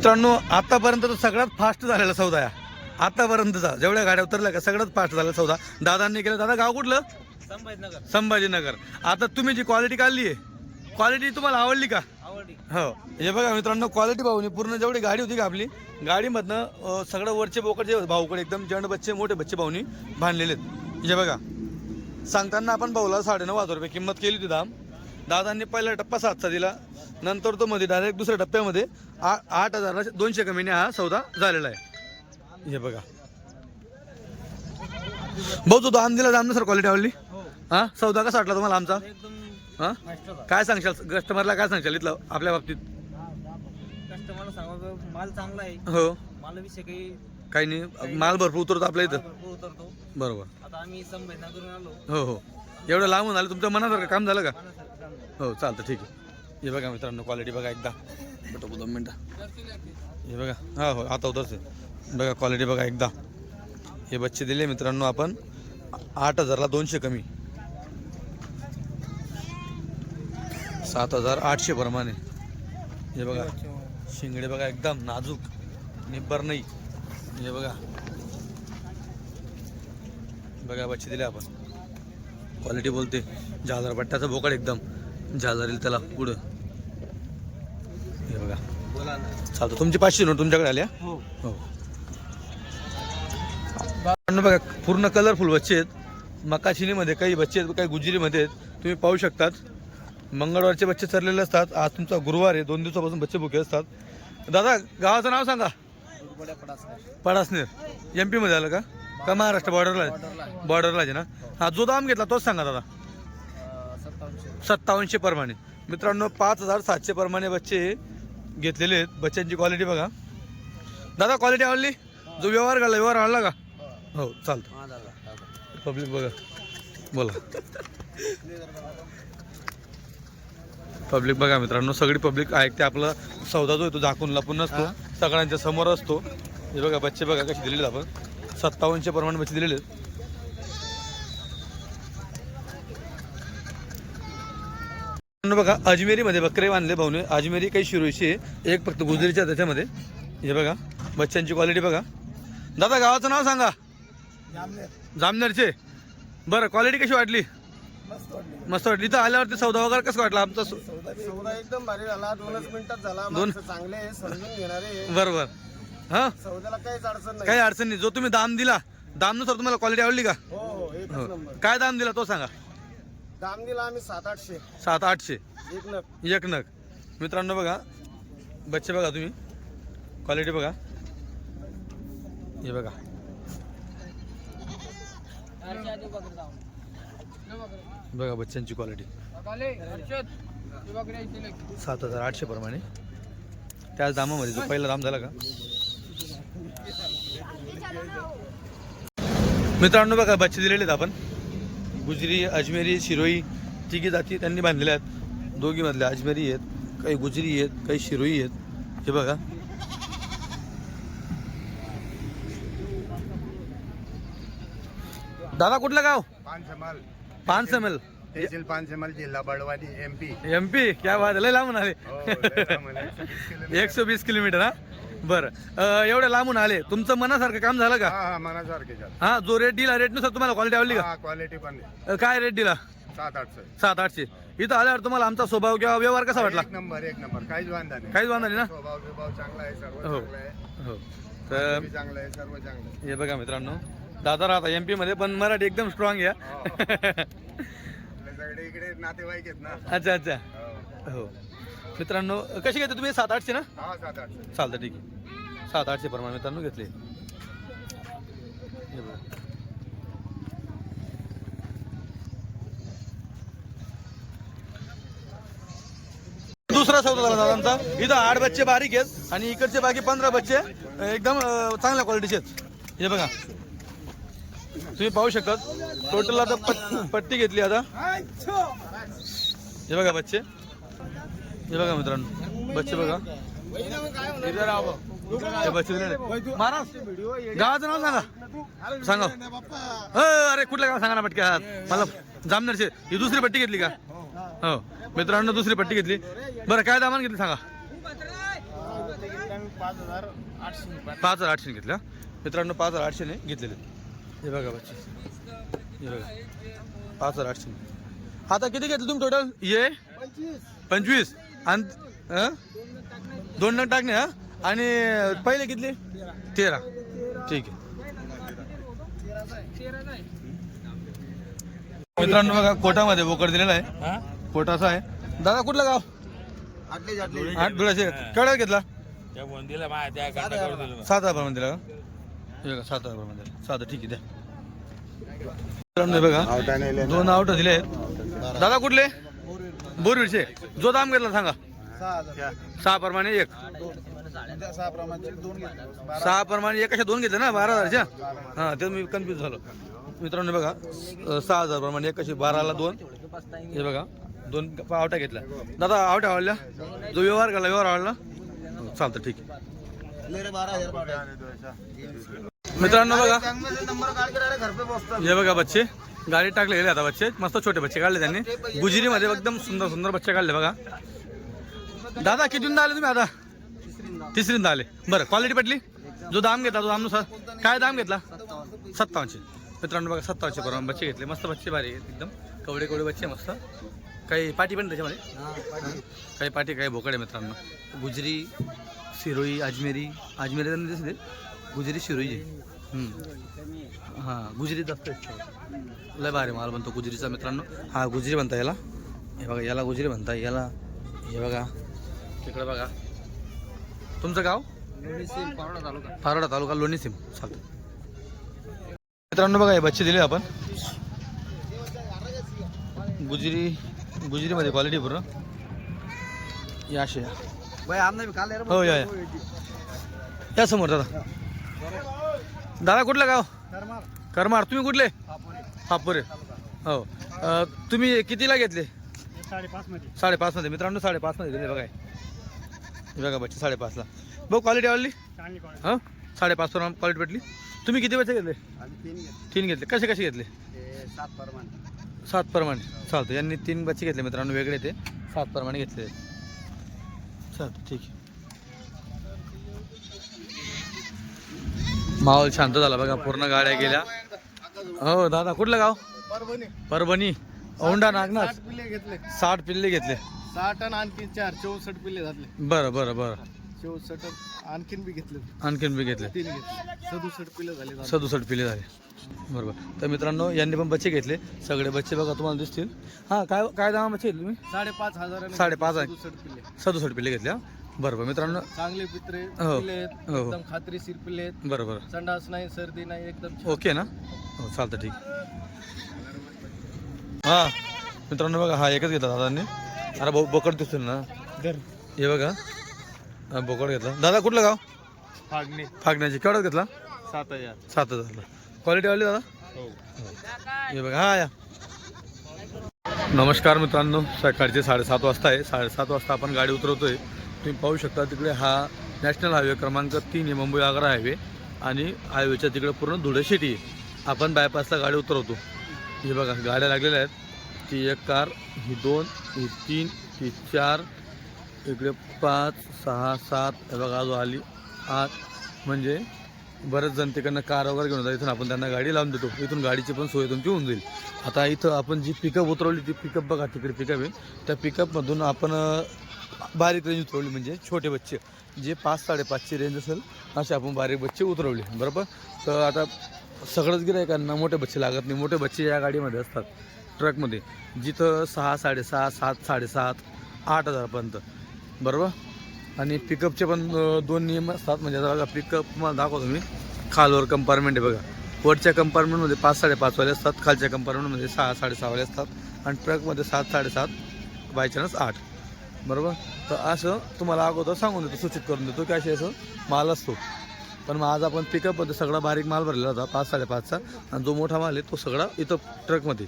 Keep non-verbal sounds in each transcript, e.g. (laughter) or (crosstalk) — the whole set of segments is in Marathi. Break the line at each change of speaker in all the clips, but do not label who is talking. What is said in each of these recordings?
मित्रांनो आतापर्यंत सगळ्यात फास्ट झालेला सौदा आहे. आतापर्यंतचा जेवढ्या गाड्या उतरल्या का सगळ्यात फास्ट झालेला सौदा. दादांनी केलं. दादा गाव कुठलं?
संभाजीनगर.
संभाजीनगर. आता तुम्ही जी क्वालिटी काढली आहे क्वालिटी तुम्हाला आवडली का?
आवडली.
हो. हे बघा मित्रांनो क्वालिटी भाऊनी पूर्ण जेवढी गाडी होती का आपली गाडीमधनं सगळं वरचे बोकड जे भाऊकडे एकदम जंड बच्चे मोठे बच्चे भाऊनी बांधलेले आहेत. हे बघा. सांगताना आपण भाऊला साडेनऊ हजार रुपये किंमत केली होती दाम. दादांनी पहिला टप्पा सातचा दिला. नंतर तो मध्ये डायरेक्ट दुसऱ्या टप्प्यामध्ये आ- आठ हजार दोनशे कमीने हा सौदा झालेला आहे. हे बघा. भाऊ तो दाम दिला दाम सर क्वालिटी आवडली?
हो?
सौदा कसा वाटला तुम्हाला आमचा? हा. काय सांगशाल? कस्टमरला काय सांगशाल इथलं आपल्या बाबतीत?
कस्टमरला सांगा माल चांगला आहे
हो.
मालाविषयी काही
काही नाही माल भरपूर उतरतो आपल्या इथं.
उतरतो.
बरोबर.
आता आम्ही संभाजीनगरून आलो.
हो हो. एवढं लांबून आलं तुमच्या मनासारखं काम झालं का. हो चालतं ठीक आहे. हे बघा मित्रांनो क्वालिटी बघा एकदा. बटो दोन मिनटं. हे बघा हा हो आता आहे बघा क्वालिटी बघा एकदा. हे बच्चे दिले मित्रांनो आपण आठ हजारला दोनशे कमी. सात हजार आठशे प्रमाणे. हे बघा शिंगडे बघा एकदम नाजूक निब्बर नाही. हे बघा. बघा बच्चे दिले आपण. क्वालिटी बोलते. झालर पट्ट्याचा बोकड एकदम. झालर येईल त्याला पुढं हे बघा
बोला ना
चालतं. तुमची पाचशे नोट तुमच्याकडे आल्या?
हो.
हो. बघा पूर्ण कलरफुल बच्चे आहेत. मकाशिनीमध्ये काही बच्चे आहेत काही गुजरीमध्ये आहेत. तुम्ही पाहू शकतात. मंगळवारचे बच्चे चरलेले असतात. आज तुमचा गुरुवार आहे. दोन दिवसापासून बच्चे भुके असतात. दादा गावाचं नाव सांगा. पडासनेर. एम पीमध्ये आलं का? का महाराष्ट्र बॉर्डरला
आहे.
बॉर्डरला आहे. ना? हा जो दाम घेतला तोच सांगा दादा.
सत्तावनशे
प्रमाणे. मित्रांनो पाच हजार सातशे प्रमाणे बच्चे घेतलेले आहेत. बच्चांची क्वालिटी बघा. दादा क्वालिटी आवडली? जो व्यवहार घाला व्यवहार आवडला का? हो चालतं. पब्लिक बघा. बोला. पब्लिक बघा मित्रांनो सगळी पब्लिक ऐकते आपला सौदा जो आहे तो झाकून लपून नसतो सगळ्यांच्या समोर असतो. हे बघा बच्चे बघा कसे दिलेले आपण. सत्तावनशे प्रमाणे बच्चे दिलेले आहेत. मित्रांनो बघा अजमेरीमध्ये बकरे बांधले भाऊने. अजमेरी काही शिरोईची आहे. एक फक्त गुजरीच्या त्याच्यामध्ये. हे बघा बच्चांची क्वालिटी बघा. दादा गावाचं नाव सांगा. जामनेरचे. बरं क्वालिटी कशी वाटली? मस्त वाटली. इथं आल्यावरती सौदा वगैरे कसं वाटला? आमचा
सौदा एकदम भारी झाला. दोनच मिनिटात झाला.
दोन-
चांगले आहे, समजून घेणारे
बरोबर. हां?
सौद्याला काहीच अडचण नाही.
काही अडचण नाही. जो तुम्ही दाम दिला दामनुसार तुम्हाला क्वालिटी आवडली का?
हो हो
हो. काय दाम दिला तो सांगा.
दाम दिला आम्ही सात आठशे.
सात आठशे.
एक नग.
एक नग. मित्रांनो बघा बच्चे बघा तुम्ही. क्वालिटी बघा. हे बघा. बघा बच्चांची क्वालिटी सात हजार आठशे प्रमाणे. त्याच दामामध्ये जो पहिला दाम झाला का? मित्रांनो बघा बच्चे दिलेले आहेत आपण. गुजरी अजमेरी शिरोई तिघी जाती त्यांनी बांधलेल्या आहेत. दोघी मधल्या अजमेरी आहेत काही गुजरी आहेत काही शिरोई आहेत. हे बघा. दादा कुठलं गाव? एम एल
तहसील पानशमल जिल्हा Balwadi M P
M P क्या बात लय लांबून आले
हो, (laughs)
एकशे वीस किलोमीटर हा? बरं. अं, एवढ्या लांबून आले. तुमचं मनासारखं काम झालं का?
हा हा मनासारखे झालं.
हा जो रेट दिला रेटनुसार तुम्हाला क्वालिटी आवडली का?
हा क्वालिटी पण आहे.
अं, काय रेट दिला?
सात आठशे.
सात आठशे. इथं आल्यावर तुम्हाला आमचा स्वभाव किंवा व्यवहार कसा वाटला?
एक नंबर एक नंबर. काहीच वांधा नाही.
काहीच वांधा नाही ना?
स्वभाव बिभाव चांगला आहे सर्व
हो.
चांगलं आहे.
हो. तर
चांगलं आहे सर्व चांगलं आहे.
हे बघा मित्रांनो दादा राहता एम पी मध्ये पण मराठी एकदम स्ट्रॉंग या
आपल्या सगळे इकडे नातेवाईक आहेत ना.
अच्छा अच्छा.
हो.
हो. मित्रांनो कशी घेते तुम्ही? सात आठशे ना?
हा
चालतं ठीक आहे. सात आठशे प्रमाणे मित्रांनो घेतले. दुसरा सौदा झाला दादांचा. इथं आठ बच्चे बारीक आहेत आणि इकडचे बाकी पंधरा बच्चे एकदम चांगल्या क्वालिटीचे आहेत. हे बघा. तुम्ही पाहू शकता टोटल आता पट- पट्टी घेतली आता. हे बघा बच्चे. हे बघा मित्रांनो बच्चे बघा. हे बच्चे महाराज गावाचं नाव सांगा. सांगा. हो अरे कुठलं गाव सांगा ना पटक्या. मला जामनेरचे. ही दुसरी पट्टी घेतली का? हो. मित्रांनो दुसरी पट्टी घेतली. बरं काय दामान घेतली सांगा?
पाच हजार आठशे रुपये
पाच हजार आठशे घेतल्या मित्रांनो पाच हजार आठशेने घेतलेले. हे बघा बच्चे. हे बघा. पाच हजार आठशे आता किती घेतले तुम्ही टोटल ये? पंचवीस. आणि? दोन नग टाकणे हा आणि पहिले कितले? तेरा. ठीक आहे. मित्रांनो बघा कोटामध्ये बोकड दिलेला आहे. कोटाचा आहे. दादा कुठलं गाव? आठ धुळ्याचे केवढ्यात घेतला. सात हजारमध्ये दिला का? हे बघा, सात हजारमध्ये. सात ठीक आहे द्या. मित्रांनो हे बघा दोन आउट दिले आहेत. दादा कुठले? बोरवीरचे जो दाम घेतला सांगा.
सहा
प्रमाणे एक.
सहा
प्रमाणे एक अशा दोन घेतले ना बारा हजारच्या? हा ते मी कन्फ्युज झालो. मित्रांनो बघा सहा हजार प्रमाणे एक कशी बाराला दोन. हे बघा दोन आवट्या घेतल्या. दादा आवट्या आवडल्या? जो व्यवहार केला व्यवहार आवडला? चालतं ठीक. मित्रांनो बघा. हे बघा बच्चे. गाडी टाकले आता बच्चे. मस्त छोटे बच्चे काढले त्यांनी. गुजिरीमध्ये एकदम सुंदर सुंदर बच्चे काढले बघा. दादा कितींदा आले तुम्ही आता? तिसरींदा आले. बरं क्वालिटी पटली? जो दाम घेतला तो दामनुसार. काय दाम घेतला? सत्तावनशे मित्रांनो बघा सत्तावनशे बरोबर बच्चे घेतले. मस्त बच्चे भारी एकदम. कवडे कवडे बच्चे मस्त. काही पाठी पण त्याच्यामध्ये? काही पाठी काही भोकडे मित्रांनो. गुजरी शिरोई अजमेरी. अजमेरी तर दिसते गुजरी शिरोई हां गुजरी जास्त. लय भारी माल बनतो गुजरीचा मित्रांनो. हा गुजरी बनता याला. हे बघा याला गुजरी म्हणता याला. हे बघा तिकडे बघा. तुमचं गाव? पारोडा तालुका लोणी सिम. चालतं मित्रांनो बघा हे बच्चे दिले आपण. गुजरी गुजरीमध्ये क्वालिटी पूर्ण. या
काल
हो. या समोर दादा. दादा कुठलं गाव? करमार. तुम्ही कुठले? हापोरे. हो. अं, तुम्ही कितीला घेतले?
साडेपाच मध्ये.
मित्रांनो साडेपाच मध्ये दिले बघा. हे. बघा बच्चे साडेपाचला. भाऊ क्वालिटी आवडली? हां? साडेपाच प्रमाण क्वालिटी भेटली. तुम्ही किती बच्चे घेतले?
तीन घेतले.
घेतले. कसे कसे घेतले?
सात प्रमाणे
चालतं यांनी तीन बच्चे घेतले मित्रांनो. वेगळे ते. सात प्रमाणे घेतले. चालतं ठीक आहे. माहोल शांत झाला बघा पूर्ण गाड्या गेल्या. हो दादा कुठलं गाव?
परभणी.
परभणी. औंढा नागनाथ?
साठ पिल्ले घेतले.
साठ पिल्ले घेतले.
साठ आणि आणखी चार चौसष्ट पिल्ले घातले
बरं बरं बरं.
चौसष्ट आणखीन बी घेतले.
आणखीन बी घेतले.
तीन घेतले. सदुसष्ट पिल्ले झाले.
सदुसष्ट पिले झाले. बरोबर. तर मित्रांनो यांनी पण बच्चे घेतले. सगळे बच्चे बघा तुम्हाला दिसतील. हां काय काय दामा बच्चे? तुम्ही?
साडेपाच हजार
साडेपाच.
सदुसष्ट पिल्ले.
सदुसष्ट पिले घेतले हा. बरोबर. मित्रांनो
चांगले पित्रे
हो.
पिल्ले आहेत
हो, हो.
एकदम खात्रीशीर पिल्ले आहेत.
बरं बरं
संडास नाही सर्दी नाही एकदम छान.
ओके ना? हो चालतं ठीक. हां मित्रांनो बघा हा एकच घेतला दादांनी. अरे भाऊ बोकड दिसतील ना? हे बघा. हा, बोकड घेतला. दादा कुठलं गाव?
फागणे.
फागण्याची. केवढ्यात घेतला?
सात हजार.
सात हजारला क्वालिटी वाली दादा?
हो.
हे बघा हा या. नमस्कार मित्रांनो. सकाळचे साडेसात वाजता आहे. साडेसात वाजता आपण गाडी उतरवतोय. तुम्ही पाहू शकता तिकडे हा नॅशनल हायवे क्रमांक तीन आहे मुंबई आग्रा हायवे. आणि हायवेच्या तिकडे पूर्ण धुळे सिटी आहे. आपण बायपासला गाडी उतरवतो. हे बघा गाड्या लागलेल्या आहेत. ती एक कार ही दोन ही तीन ही चार. इकडे पाच सहा सात. हे बघा जो आली आठ. म्हणजे बरेच जण तिकडनं कार वगैरे घेऊन जातात. इथून आपण त्यांना गाडी लावून देतो. इथून गाडीची पण सोय तुमची होऊन जाईल. आता इथं आपण जी पिकअप उतरवली ती पिकअप बघा तिकडे पिकअप आहे. त्या पिकअपमधून आपण बारीक रेंज उतरवली म्हणजे छोटे बच्चे. जे पाच साडेपाचची रेंज असेल असे आपण बारीक बच्चे उतरवले. बरोबर? तर आता सगळंच गिरायकांना मोठे बच्चे लागत नाही. मोठे बच्चे या गाडीमध्ये असतात ट्रकमध्ये जिथं सहा साडेसहा सात साडेसात आठ हजारपर्यंत. बरोबर? आणि पिकअपचे पण दोन नियम असतात. म्हणजे आता बघा पिकअप मला दाखवतो मी. खालवर कंपार्टमेंट आहे बघा. वरच्या कंपार्टमेंटमध्ये पाच साडेपाचवाले असतात. खालच्या कंपार्टमेंटमध्ये सहा साडेसहावाले असतात. आणि ट्रकमध्ये सात साडेसात बाय चान्स आठ. बरोबर? तर असं तुम्हाला अगोदर सांगून देतो सूचित करून देतो की असे असं माल असतो. पण मग आज आपण पिकअपमध्ये सगळा बारीक माल भरलेला होता पाच साडेपाचचा. आणि जो मोठा माल आहे तो सगळा इथं ट्रकमध्ये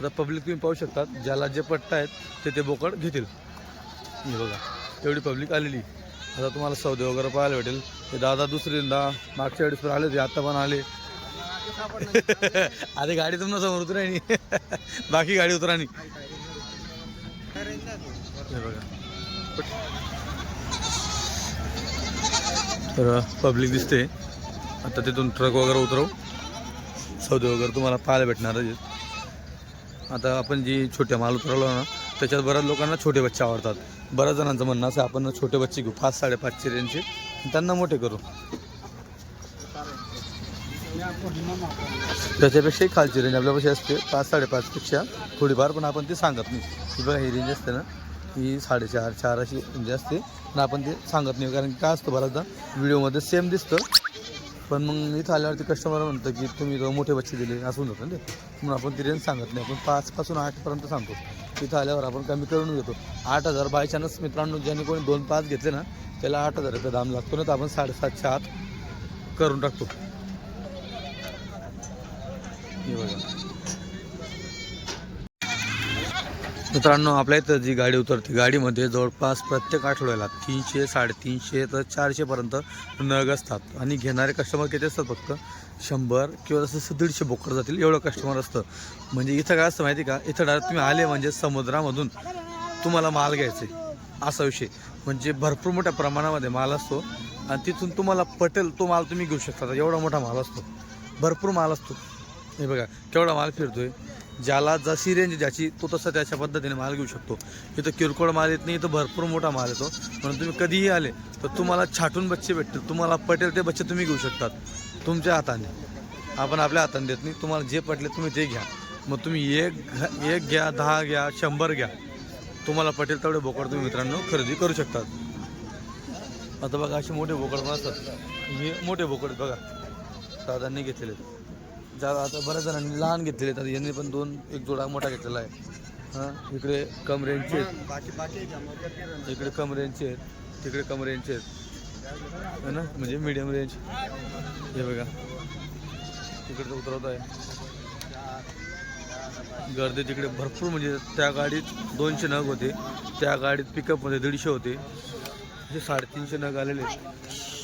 आता पब्लिक तुम्ही पाहू शकतात ज्याला जे पट्टा आहेत ते ते बोकड घेतील. बघा. तेवढी पब्लिक आलेली. आता तुम्हाला सौदे वगैरे पाहायला भेटेल. ते दादा दुसरींदा मागच्या वेळेस पण आले होते आत्ता पण आले. (laughs) आधी गाडी तुम्हाला समोर उतरायनी (laughs) बाकी गाडी उतरानी बघा. तर पब्लिक दिसते आता तिथून ट्रक वगैरे उतरवू. सौदे वगैरे तुम्हाला पाहायला भेटणार आता आपण जी छोट्या माल उतरवलो ना त्याच्यात बऱ्याच लोकांना छोटे बच्चे आवडतात. बऱ्याच जणांचं म्हणणं असं आपण छोटे बच्चे घेऊ पाच साडेपाचशे रेंजचे. त्यांना मोठे करू. त्याच्यापेक्षाही खालची रेंज आपल्यापाशी असते पाच साडेपाचपेक्षा थोडीफार पण आपण ती सांगत नाही. की बघा ही रेंज असते ना ही साडेचार चार अशी रेंज असते. पण आपण ते सांगत नाही कारण काय असतं बऱ्याचदा व्हिडिओमध्ये सेम दिसतं. पण मग इथं आल्यावरती कस्टमर म्हणतं की तुम्ही मोठे बच्चे दिले असं जातं ना ते. म्हणून आपण ती रेंज सांगत नाही. आपण पाचपासून आठपर्यंत सांगतो. तिथं आल्यावर आपण कमी करून घेतो. आठ हजार बाय चान्स मित्रांनो ज्याने कोणी दोन पाच घेतले ना त्याला आठ हजार रुपये दाम लागतो. ना तर आपण साडेसातशे आत करून टाकतो. हे बघा. मित्रांनो आपल्या इथं जी गाडी उतरते गाडीमध्ये जवळपास प्रत्येक आठवड्याला तीनशे साडेतीनशे तर चारशेपर्यंत नग असतात. आणि घेणारे कस्टमर किती असतात फक्त? शंभर किंवा जसं दीडशे बोकर जातील एवढं कस्टमर असतं. म्हणजे इथं काय असतं माहिती का? इथं डायरेक्ट तुम्ही आले म्हणजे समुद्रामधून तुम्हाला माल घ्यायचे असा विषय. म्हणजे भरपूर मोठ्या प्रमाणामध्ये माल असतो आणि तिथून तुम्हाला पटेल तो माल तुम्ही घेऊ शकता. एवढा मोठा माल असतो. भरपूर माल असतो. हे बघा केवढा माल फिरतोय. ज्याला जशी रेंज ज्याची तो तसा त्याच्या पद्धतीने माल घेऊ शकतो. इथं किरकोळ माल येत नाही इथं भरपूर मोठा माल येतो. म्हणून तुम्ही कधीही आले तर तुम्हाला छाटून बच्चे भेटतील. तुम्हाला पटेल ते बच्चे तुम्ही घेऊ शकतात. तुमच्या हाताने. आपण आपल्या हाताने देत नाही. तुम्हाला जे पटले तुम्ही ते घ्या. मग तुम्ही एक घ- एक घ्या दहा घ्या शंभर घ्या. तुम्हाला पटेल तेवढे बोकड तुम्ही मित्रांनो खरेदी करू शकतात. आता बघा असे मोठे बोकड पण असतात. हे मोठे बोकड बघा. दादांनी घेतलेले. आहेत. ज्या आता बऱ्याच जणांनी लहान घेतलेले आहेत. आता यांनी पण दोन एक जोडा मोठा घेतलेला आहे. हां इकडे कम रेंजचे आहेत. इकडे कम रेंजचे आहेत. तिकडे कम रेंजचे आहेत. है ना? म्हणजे मीडियम रेंज हे बघा. तिकडे उतरवत आहे. गर्दी तिकडे भरपूर म्हणजे त्या गाडीत दोनशे नग होते. त्या गाडीत पिकअपमध्ये दीडशे होते. हे साडेतीनशे नग आलेले आहेत.